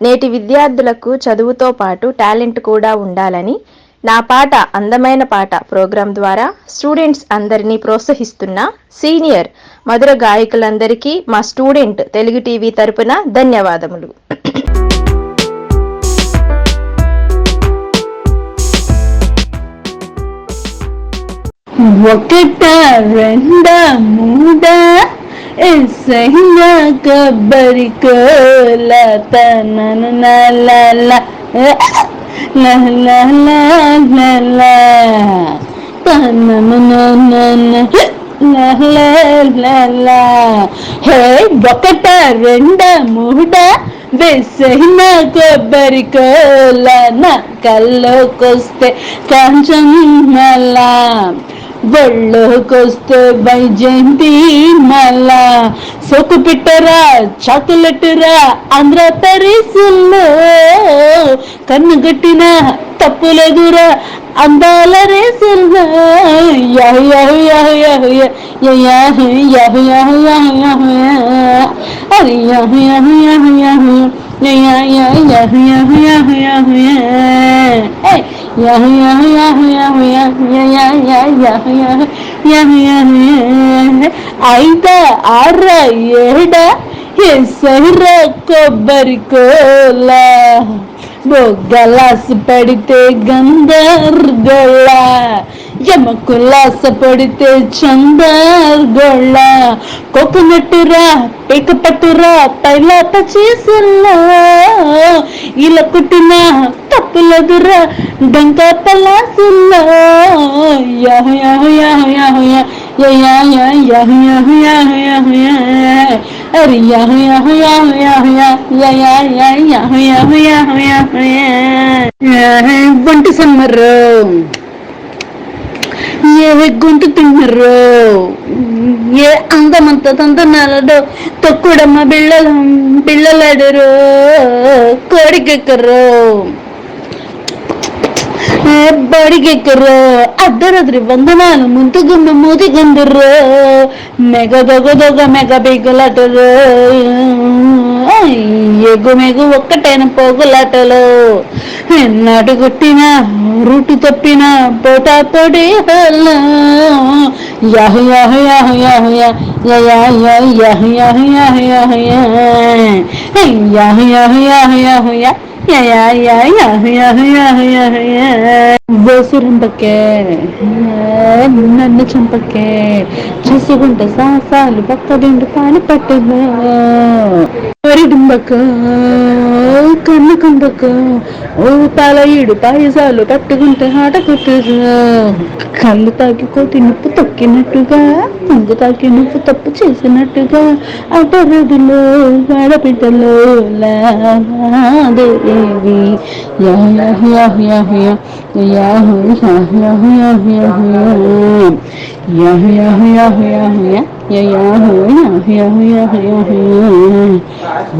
నేటి విద్యార్థులకు చదువుతో పాటు టాలెంట్ కూడా ఉండాలని నా పాట అందమైన పాట ప్రోగ్రాం ద్వారా స్టూడెంట్స్ అందరినీ ప్రోత్సహిస్తున్న సీనియర్ మధుర గాయకులందరికీ మా స్టూడెంట్ తెలుగు టీవీ తరపున ధన్యవాదములు. ఒకట రెండ మూడ सहिया कबर को लता नन ला ला ला ला ला ला హే ఒకట రెండ మూడ వెసైన కొబ్బరి కోలన కల్లోకొస్తే కాంచం మళ్ళా ఒళ్ళోకొస్తే వైజయంతి మళ్ళా సొక్కు పిట్టరా చాకులెట్టురా ఆంధ్ర తరీసుల్లో కన్ను గట్టిన తప్పులేదురా అందాల రేసుల్లో యాహు ఐద ఆర్ర ఏడ ఎసర కొబ్బరి కోల బొగ్గలాస పడితే గంధర్గోళ యమకులాస పడితే చందర్ చందర్గొళ్ళ కోకోనట్టురా పిక పట్టురా పైలాత చీసుల్లో ఇలా కుట్టిన తప్పులదురా డంకా పలాసుల్లో యాహు యాహు యాహు యాహు యా యా అరే యాహు యాహు యాహు యాహు యాహు యాహు యాహు యాహు వంటి సమ్మర్రు ఏ ఎగ్గుంటుతున్నారు ఏ అందమంత తందనాలడు తొక్కుడమ్మ పిల్లలు పిల్లలాడరు కోడికెక్కరు బడికెక్కరు అర్ధరాత్రి వందనాలు ముందు గుమ్మ ಮುಂತುಗುಂಬ ಮೂತಿಗುಂದರು ಮೆಗ ದೊಗ ದೊಗ మెగ ಬೀಗಲಾಟರು ఎగు మెగు ఒక్కటైన పోగులాటలు ఎన్నాడు కొట్టిన రూటు తప్పిన పోటా పొడి యాహు యాహు యాహు యాహు యాహు యాహు యాహు యాహు యాహు యాహు యాహు యాహు యాహు యా యా యా యా యాహు యాహు యాహు యా బోసురంపకే నన్ను చంపకే చూసుకుంటే సాసాలు పక్క దిండు పట్టుగా పరిడింబక కన్ను కుంబక ఓ పాలయుడు పాయసాలు పట్టుకుంటే ఆట కొట్టేసా కళ్ళు తాకి కోటి తొక్కినట్టుగా కంగు తాకి నొప్పు తప్పు చేసినట్టుగా అట రదిలో ఆడబిడ్డలో లాదేవి యా యా యా యా. يهوى يهوى يهوى يهوى يهوى يهوى يهوى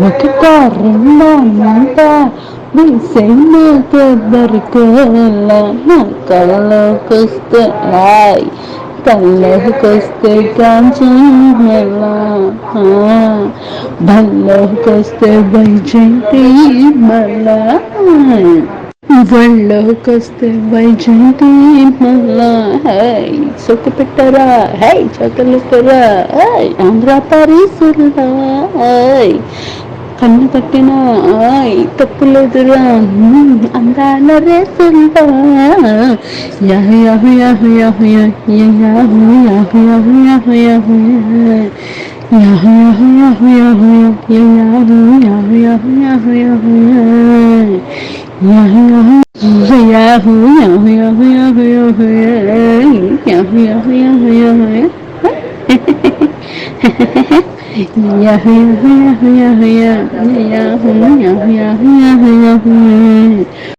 ఒక్క రెండంత విసైన దొరికేల నా కళ్ళకొస్తే రాయ్ కళ్ళకొస్తే కాంచనెల భల్లకొస్తే వైజంతి మళ్ళా ఒళ్ళోకొస్తే వైజంతి మళ్ళా హై సొక్కు పెట్టరా హై చక్కలుట్టరా హై ఆంధ్ర పారీసుల్లా హై కన్ను తట్టిన ఆయ్ తప్పులేదురా అందాల రేసుల్లా యాహు యాహు యాహు యాహు యాహు యాహు యాహు యాహు యాహు యాహు యాహు యాహు యాహు యాహు యాహు యాహు యాహు యాహు 呀呼呀呼，呀呼呀呼呀呼呀呼呀，呀呼呀呼呀呼呀呼呀，嘿嘿嘿嘿，嘿嘿嘿嘿，呀呼呀呼呀呼呀，呀呼呀呼呀呼呀呼呀。